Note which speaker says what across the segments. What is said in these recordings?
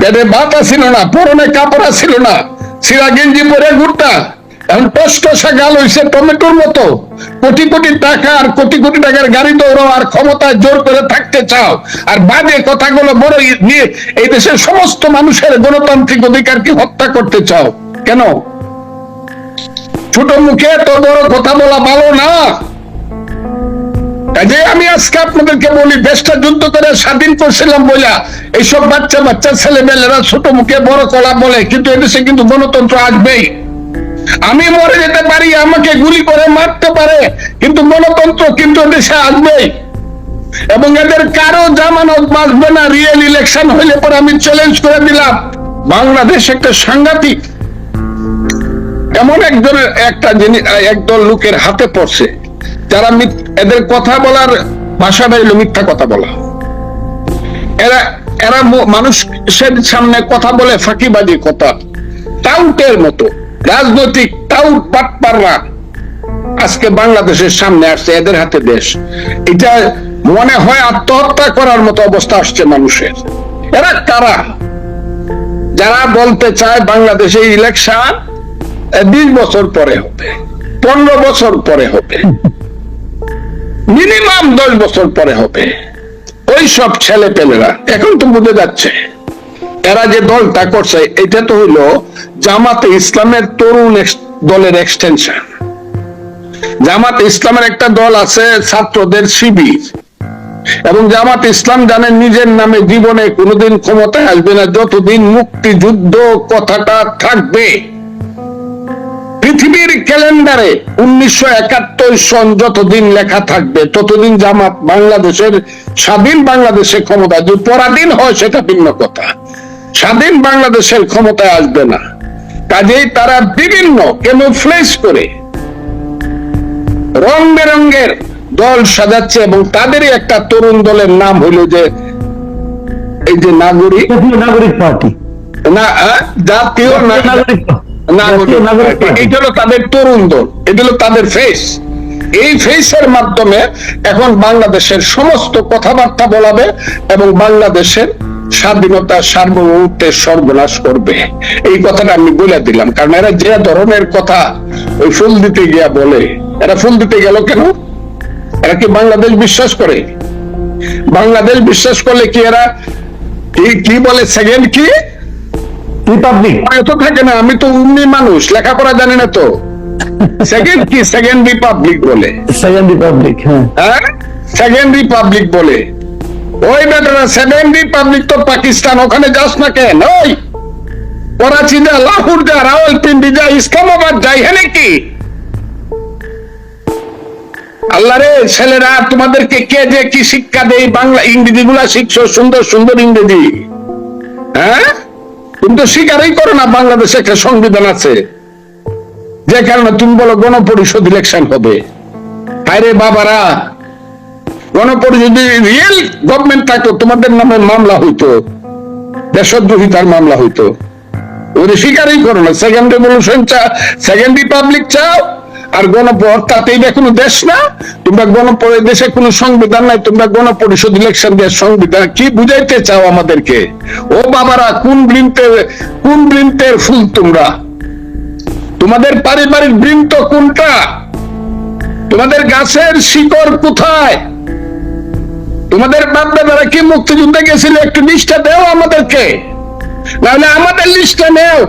Speaker 1: পেটে ভাত ছিল না, পরনে কাপড় ছিল না সিরা গেঞ্জি পরে ঘুরতা এখন টসটসা গাল হইছে টমেটোর মতো। কোটি কোটি টাকা আর কোটি কোটি টাকার গাড়ি দৌড়াও আর ক্ষমতায় জোর করে থাকতে চাও। আর বাজে কথাগুলো বড় নিয়ে এই দেশের সমস্ত মানুষের গণতান্ত্রিক অধিকারকে হত্যা করতে চাও? কেন? ছোট মুখে তো বড় কথা বলা ভালো না। কাজে আমি আজকে আপনাদেরকে বলি, দেশটা যুদ্ধ করে স্বাধীন করছিলাম বইলা। এইসব বাচ্চা বাচ্চা ছেলে মেয়েরা ছোট মুখে বড় কলা বলে, কিন্তু এদেশে কিন্তু গণতন্ত্র আসবেই। আমি মরে যেতে পারি, আমাকে গুলি করে মারতে পারে, কিন্তু গণতন্ত্র কিন্তু দেশে আসবেই। এবং এদের কারও জামানত বাঁচবে না রিয়েল ইলেকশন হইলে পরে আমি চ্যালেঞ্জ করে দিলাম। বাংলাদেশ একটা সাংঘাতিক। এমন একজনের একটা জিনিস, একদল লোকের হাতে পড়ছে। যারা এদের কথা বলার ভাষাটা হলো মিথ্যা কথা বলা। এরা এরা মানুষের সামনে কথা বলে ফাঁকিবাজি কথা। টাউটের মতো। রাজনৈতিক টাউট পাটপাররা আজকে বাংলাদেশের সামনে আসছে, এদের হাতে দেশ। এটা মনে হয় আত্মহত্যা করার মতো অবস্থা আসছে মানুষের। এরা কারা? যারা বলতে চায় বাংলাদেশে ইলেকশন বিশ বছর পরে হবে, পনেরো বছর পরে হবে। মিনিমাম দশ বছর পরে হবে। ওই সব ছেলে পেলেরা এখন তো বুঝে যাচ্ছে। এরা যে দলটা করছে, এটা তো হইল জামাতে ইসলামের তরুণ দলের এক্সটেনশন জামাত ইসলামের একটা দল আছে ছাত্রদের শিবির। এবং জামাত ইসলাম জানেন নিজের নামে জীবনে কোনোদিন ক্ষমতায় আসবে না, যতদিন মুক্তিযুদ্ধ কথাটা থাকবে। পৃথিবীর ক্যালেন্ডারে উনিশশো একাত্তর সন যতদিন লেখা থাকবে ততদিন জামাত বাংলাদেশের স্বাধীন বাংলাদেশে ক্ষমতা যদি পরাধীন হয় সেটা ভিন্ন কথা। স্বাধীন বাংলাদেশের ক্ষমতায় আসবে না। কাজেই তারা বিভিন্ন কেমোফ্লেজ করে রং বেরঙ্গের দল সাজাচ্ছে এবং তাদেরই একটা তরুণ দলের নাম হইল যে এই যে নাগরিক।
Speaker 2: নাগরিক পার্টি।
Speaker 1: না জাতীয়
Speaker 2: নাগরিক।
Speaker 1: নাগরিক
Speaker 2: জাতীয় নাগরিক পার্টি।
Speaker 1: এটা হলো তাদের তরুণ দল এটা হলো তাদের ফেস এই ফেসের মাধ্যমে এখন বাংলাদেশের সমস্ত কথাবার্তা বলাবে এবং বাংলাদেশের স্বাধীনতা সার্বভৌমত্বের সর্বনাশ করবে। এই কথাটা আমি বলে দিলাম কারণ এরা যে ধরনের কথা ওই ফুল দিতে গিয়া বলে এরা ফুল দিতে গেল কেন? এরা কি বাংলাদেশ বিশ্বাস করে? বাংলাদেশ বিশ্বাস করলে কি এরা কি বলে সেকেন্ড কি?
Speaker 2: রিপাবলিক
Speaker 1: এত থাকে না আমি তো উন্নি মানুষ লেখাপড়া জানি না তো। সেকেন্ড কি? সেকেন্ড রিপাবলিক বলে।
Speaker 2: সেকেন্ড রিপাবলিক হ্যাঁ।
Speaker 1: হ্যাঁ? সেকেন্ড রিপাবলিক বলে। ওই বেটারা সেভেন রিপাবলিক তো পাকিস্তান ওখানে যাস না কেন? ওই করাচি যা লাহোর যা রাওয়ালপিন্ডি যা ইসলামাবাদ যাই হ্যাঁ নাকি আল্লাহ রে ছেলেরা তোমাদেরকে কে যে কি শিক্ষা দেয়? বাংলা ইংরেজি গুলা শিখছো সুন্দর সুন্দর ইংরেজি। হ্যাঁ? তুমি তো স্বীকারই করো না বাংলাদেশে একটা সংবিধান আছে। যে কারণে তুমি বলো গণপরিষদ ইলেকশন হবে। আরে বাবারা, গণপরিষদ রিয়েল গভর্নমেন্ট থাকতো, তোমাদের নামে মামলা হইতো। দেশদ্রোহিতার মামলা হইতো। ওদের স্বীকারই করো না। সেকেন্ড রেভলিউশন চা সেকেন্ড রিপাবলিক চাও। আর গণপর, তাতেই বা কোনো দেশ না? তোমরা গণপর দেশে কোনো সংবিধান নাই, তোমরা গণপরিষদ ইলেকশন দিয়ে সংবিধান কি বুঝাইতে চাও আমাদেরকে? ও বাবারা, কোন বৃন্তের কোন বৃন্তের ফুল তোমরা? তোমাদের পারিবারিক বৃন্ত কোনটা? তোমাদের গাছের শিকড় কোথায়? তোমাদের বাপ দাদারা কি মুক্তিযুদ্ধে গেছিল? একটু লিস্টটা দেও আমাদেরকে। নাহলে আমাদের লিস্টটা নেও।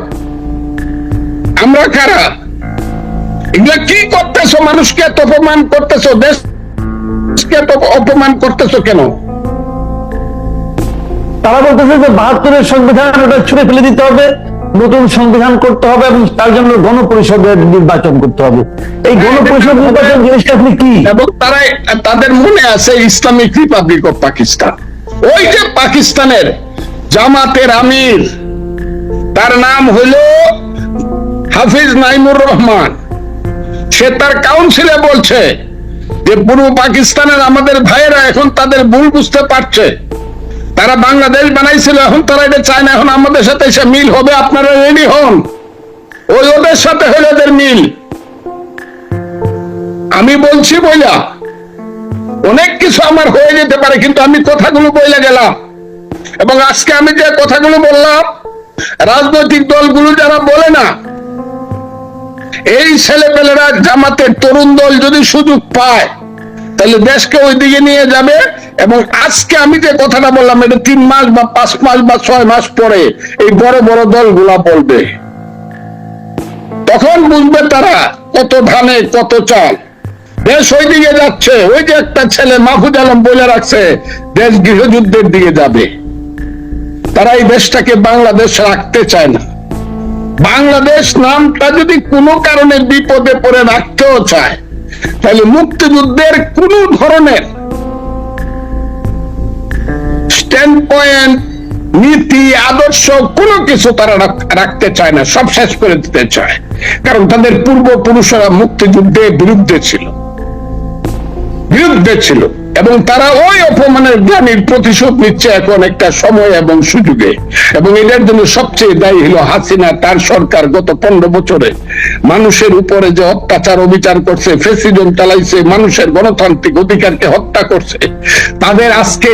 Speaker 1: আমরা কারা? এগুলা কি করতেছো? মানুষকে এত অপমান করতেছো? দেশকে এত অপমান করতেছো কেন?
Speaker 2: তারা বলতেছে যে বাহাত্তরের সংবিধান ওটা ছুড়ে ফেলে দিতে হবে নতুন সংবিধান করতে হবে এবং তার জন্য গণপরিষদের নির্বাচন করতে হবে। এই গণপরিষদ নির্বাচন জিনিসটা আপনি কি?
Speaker 1: এবং তারা তাদের মনে আছে ইসলামিক রিপাবলিক অফ পাকিস্তান। ওই যে পাকিস্তানের জামাতের আমির তার নাম হইল হাফিজ নাইমুর রহমান। সে তার কাউন্সিলে বলছে যে পূর্ব পাকিস্তানের আমাদের ভাইয়েরা এখন তাদের ভুল বুঝতে পারছে। তারা বাংলাদেশ বানাইছিল, এখন তারা এটা চায় না, এখন আমাদের সাথে এসে মিল হবে, আপনারা রেডি হন। ওই ওদের সাথে হলো এদের মিল। আমি বলছি বইলা অনেক কিছু আমার হয়ে যেতে পারে, কিন্তু আমি কথাগুলো বইলে গেলাম। এবং আজকে আমি যে কথাগুলো বললাম, রাজনৈতিক দলগুলো যারা বলে না এই ছেলেপেলেরা জামাতের তরুণ দল যদি সুযোগ পায়, তাহলে দেশকে ওই দিকে নিয়ে যাবে এবং আজকে আমি যে কথাটা বললাম, এটা তিন মাস বা পাঁচ মাস বা ছয় মাস পরে এই বড় বড় দলগুলা বলবে। তখন বুঝবে তারা কত ধানে, কত চাল। দেশ ওই দিকে যাচ্ছে, ওই যে একটা ছেলে মাহফুজ আলম বলে রাখছে, দেশ গৃহযুদ্ধের দিকে যাবে। তারা এই দেশটাকে বাংলাদেশ রাখতে চায় না। বাংলাদেশ নামটা যদি কোনো কারণে বিপদে পড়ে রাখতেও চায়, তাহলে মুক্তিযুদ্ধের কোন ধরনের নীতি, আদর্শ কোনো কিছু তারা রাখতে চায় না, সব শেষ করে দিতে চায়। কারণ তাদের পূর্বপুরুষরা মুক্তিযুদ্ধের বিরুদ্ধে ছিল। বিরুদ্ধে ছিল। এবং তারা ওই অপমানের জ্ঞানীর প্রতিশোধ নিচ্ছে এখন একটা সময় এবং সুযোগে। এবং এটার জন্য সবচেয়ে দায়ী হলো হাসিনা, তার সরকার গত পনেরো বছরে। মানুষের উপরে যে অত্যাচার, অবিচার করছে, ফেসিজম চালাইছে, মানুষের গণতান্ত্রিক অধিকারকে হত্যা করছে, তাদের আজকে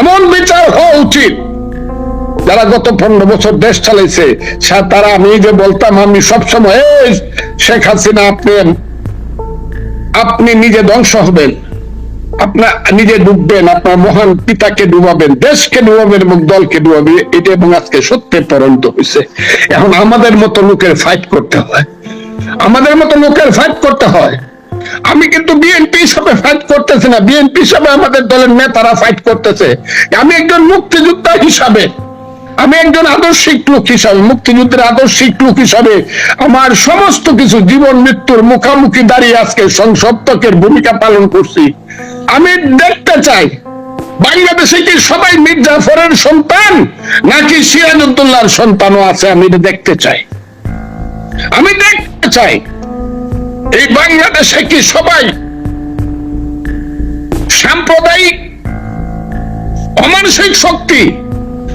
Speaker 1: এমন বিচার হওয়া উচিত। যারা গত পনেরো বছর দেশ চালাইছে তারা আমি যে বলতাম, আমি সবসময় শেখ হাসিনা, আপনি আপনি নিজে ধ্বংস হবেন। আপনার নিজে ডুববেন, আপনার মহান পিতাকে ডুবাবেন, দেশকে ডুবাবেন এবং দলকে ডুবাবেন, এটা এবং আজকে সত্যি পরন্ত হয়েছে। এখন আমাদের মতো লোকের ফাইট করতে হয়। আমাদের মতো লোকের ফাইট করতে হয়। আমি কিন্তু বিএনপি হিসাবে ফাইট করতেছি না। বিএনপি হিসাবে আমাদের দলের নেতারা ফাইট করতেছে। আমি একজন মুক্তিযোদ্ধা হিসাবে আমি একজন আদর্শিক লোক হিসাবে, মুক্তিযুদ্ধের আদর্শিক লোক হিসাবে আমার সমস্ত কিছু জীবন মৃত্যুর মুখামুখি দাঁড়িয়ে আজকে সংসপ্তকের ভূমিকা পালন করছি। আমি দেখতে চাই, বাংলাদেশে কি সবাই মীর জাফরের সন্তান নাকি সিরাজউদ্দৌলার সন্তানও আছে আমি দেখতে চাই। আমি দেখতে চাই, এই বাংলাদেশে কি সবাই সাম্প্রদায়িক অমানসিক শক্তি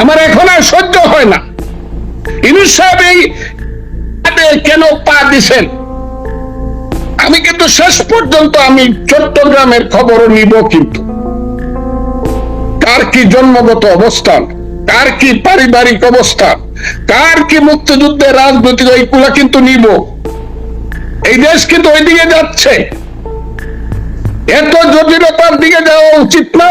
Speaker 1: আমার এখন আর সহ্য হয় না। ইনুস সাহেব এই কেন পা দিছেন? আমি কিন্তু শেষ পর্যন্ত আমি চট্টগ্রামের খবরও নিব কিন্তু। কার কি জন্মগত অবস্থান, কার কি পারিবারিক অবস্থান, কার কি মুক্তিযুদ্ধের রাজনৈতিক ওইগুলা কিন্তু নিব। এই দেশ কিন্তু ওইদিকে যাচ্ছে। এত জটিলতার দিকে যাওয়া উচিত না।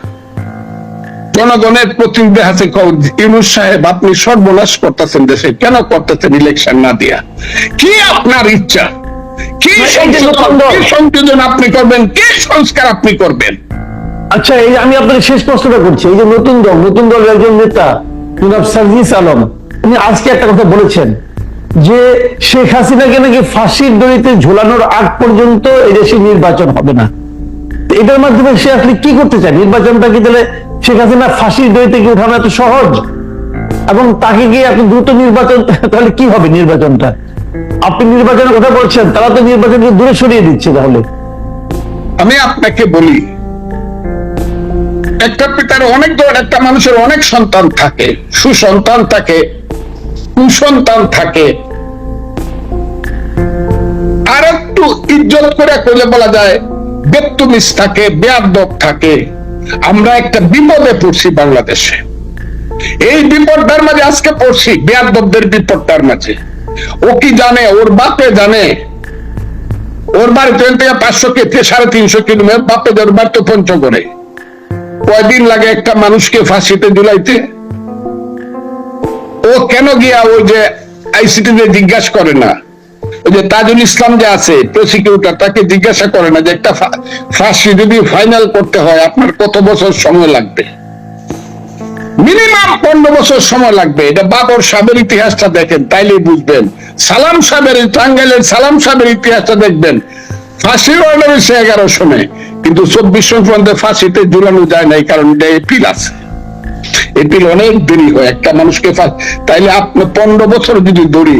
Speaker 1: জনগণের প্রতিনিধি হাতে ইউনুস সাহেব আপনি সর্বনাশ করতেছেন দেশে। কেন করতেছেন ইলেকশন না দিয়া? কি আপনার ইচ্ছা? কি সংযোজন আপনি করবেন? কি সংস্কার আপনি করবেন?
Speaker 2: আচ্ছা এই আমি আপনাকে শেষ প্রশ্নটা করছি। এই যে নতুন দল নতুন দলের একজন নেতা জনাব সার্জিস আলম আজকে একটা কথা বলেছেন যে শেখ হাসিনাকে নাকি ফাঁসির দড়িতে ঝোলানোর আগ পর্যন্ত এই দেশে নির্বাচন হবে না। এটার মাধ্যমে সে আসলে কি করতে চায়? নির্বাচনটা কি তাহলে ফাঁসির দড়িতে কি উঠানো এত সহজ? এবং তাকে গিয়ে দ্রুত নির্বাচন, তাহলে কি হবে নির্বাচনটা? আপনি নির্বাচনের কথা বলছেন, তারা তো নির্বাচনকে দূরে সরিয়ে দিচ্ছে তাহলে।
Speaker 1: আমি আপনাকে বলি, একটা পিতার অনেক একটা মানুষের অনেক সন্তান থাকে, সুসন্তান থাকে, কুসন্তান থাকে। আর একটু ইজ্জত করে করলে বলা যায় বেত্তুমিস থাকে, বেয়াদব থাকে। আমরা একটা বিপদে পড়ছি বাংলাদেশে। এই বিপদটার মাঝে আজকে পড়ছি, বেয়াদবদের বিপদটার মাঝে। ও কি জানে, ওর বাপে জানে? ওর বাড়ি ট্রেন থেকে পাঁচশো কে সাড়ে তিনশো কিলোমিটার, বাপে ওর বাড়ি তো পঞ্চগড়ে। কয়দিন লাগে একটা মানুষকে ফাঁসিতে ঝুলাইতে? ও কেন গিয়া ওই যে আইসিটিতে জিজ্ঞাসা করে না? যে তাজুল ইসলাম যে আছে তাকে জিজ্ঞাসা করে না যে একটা ফাঁসি যদি ফাইনাল করতে হয়, আপনার কত বছর সময় লাগবে? মিনিমাম পনেরো বছর সময় লাগবে। এটা বাবর ইতিহাসটা দেখেন তাইলে বুঝবেন। সালাম টাঙ্গাইলের সালাম ইতিহাসটা দেখবেন। এগারো সময় কিন্তু চব্বিশ পর্যন্ত ফাঁসিতে ঝুলানো যায় নাই, কারণ এটা এপিল আছে। এপিল অনেক দেরি হয়, একটা মানুষকে তাইলে আপনি পনেরো বছর যদি ধরি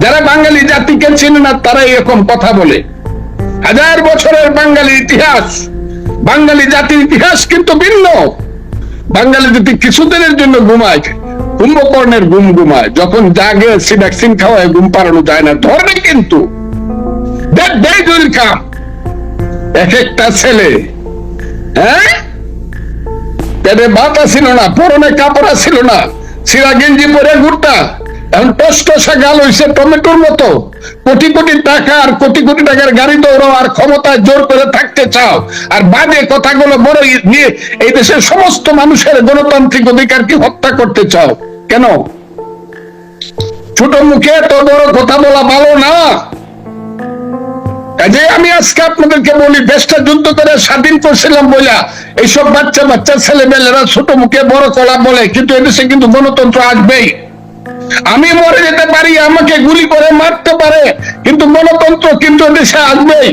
Speaker 1: যারা বাঙালি জাতিকে চেনে না তারা এরকম কথা বলে। হাজার বছরের বাঙালি ইতিহাস। বাঙালি জাতির ইতিহাস কিন্তু ভিন্ন। বাঙালি জাতি কিছুদিনের জন্য ঘুমায়, কুম্ভকর্ণের ঘুম ঘুমায়, যখন জাগে, সে ভ্যাকসিন খাওয়ায়, ঘুম পাড়ানো যায় না। ধরবে কিন্তু. এক একটা ছেলে হ্যাঁ? পেটে বাতা ছিল না, পরনে কাপড়া ছিল না। সিরা গেঞ্জি পরে ঘুরতা টমেটোর মতো। কোটি কোটি টাকা আর কোটি কোটি টাকার গাড়ি দৌড়াও আর ক্ষমতায় জোর করে থাকতে চাও। আর বাজে কথাগুলো বড় নিয়ে এই দেশের সমস্ত মানুষের গণতান্ত্রিক অধিকারকে হত্যা করতে চাও? কেন? ছোট মুখে এত বড় কথা বলা ভালো না। কাজে আমি আজকে আপনাদেরকে বলি দেশটা যুদ্ধ করে স্বাধীন করছিলাম বইলা। এইসব বাচ্চা বাচ্চা ছেলেমেয়েরা ছোট মুখে বড় কলা বলে, কিন্তু এদেশে কিন্তু গণতন্ত্র আসবেই। আমি মরে যেতে পারি, আমাকে গুলি করে, মারতে পারে, কিন্তু গণতন্ত্র কিন্তু দেশে আসবেই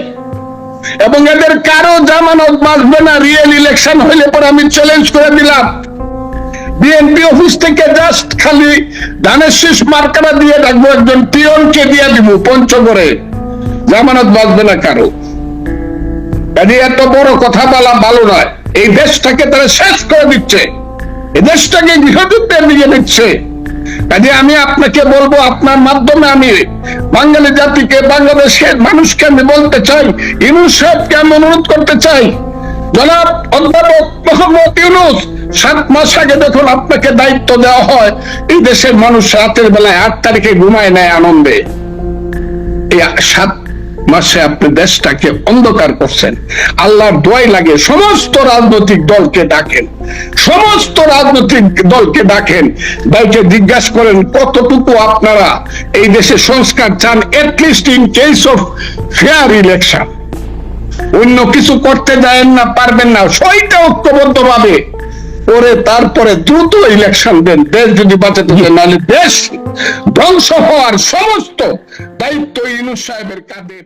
Speaker 1: এবং এদের কারও জামানত বাঁচবে না রিয়েল ইলেকশন হইলে পরে আমি চ্যালেঞ্জ করে দিলাম। বিএনপি অফিস থেকে জাস্ট খালি ধানের শীষ মার্কাটা দিয়ে একজন পিয়নকে দিয়ে দিব পঞ্চগড়ে। জামানত বাঁচবে না কারও। কাজে এত বড় কথা বলা ভালো নয়। এই দেশটাকে তারা শেষ করে দিচ্ছে। এই দেশটাকে গৃহযুদ্ধের দিকে দিচ্ছে কাজে আমি আপনাকে বলব, আপনার মাধ্যমে আমি বাঙালি জাতিকে, বাংলাদেশের মানুষকে আমি বলতে চাই ইউনুস সাহেবকে আমি অনুরোধ করতে চাই। জনাব অধ্যাপক মোহাম্মদ ইউনুস, সাত মাস আগে যখন আপনাকে দায়িত্ব দেওয়া হয়, এই দেশের মানুষ রাতের বেলায় আট তারিখে ঘুমায় নেয় আনন্দে। সাত মাসে আপনি দেশটাকে অন্ধকার করছেন। আল্লাহর দোয়াই লাগে, সমস্ত রাজনৈতিক দলকে ডাকেন। সমস্ত রাজনৈতিক দলকে ডাকেন। দলকে জিজ্ঞাসা করেন, কতটুকু আপনারা এই দেশে সংস্কার চান? At least in case of fair election অন্য কিছু করতে যায়েন না, পারবেন না। সইটা ঐক্যবদ্ধ ভাবে করে তারপরে দ্রুত ইলেকশন দেন। দেশ যদি বাঁচাতে চায় নাহলে দেশ ধ্বংস হওয়ার সমস্ত দায়িত্ব ইউনুস সাহেবের কাঁধে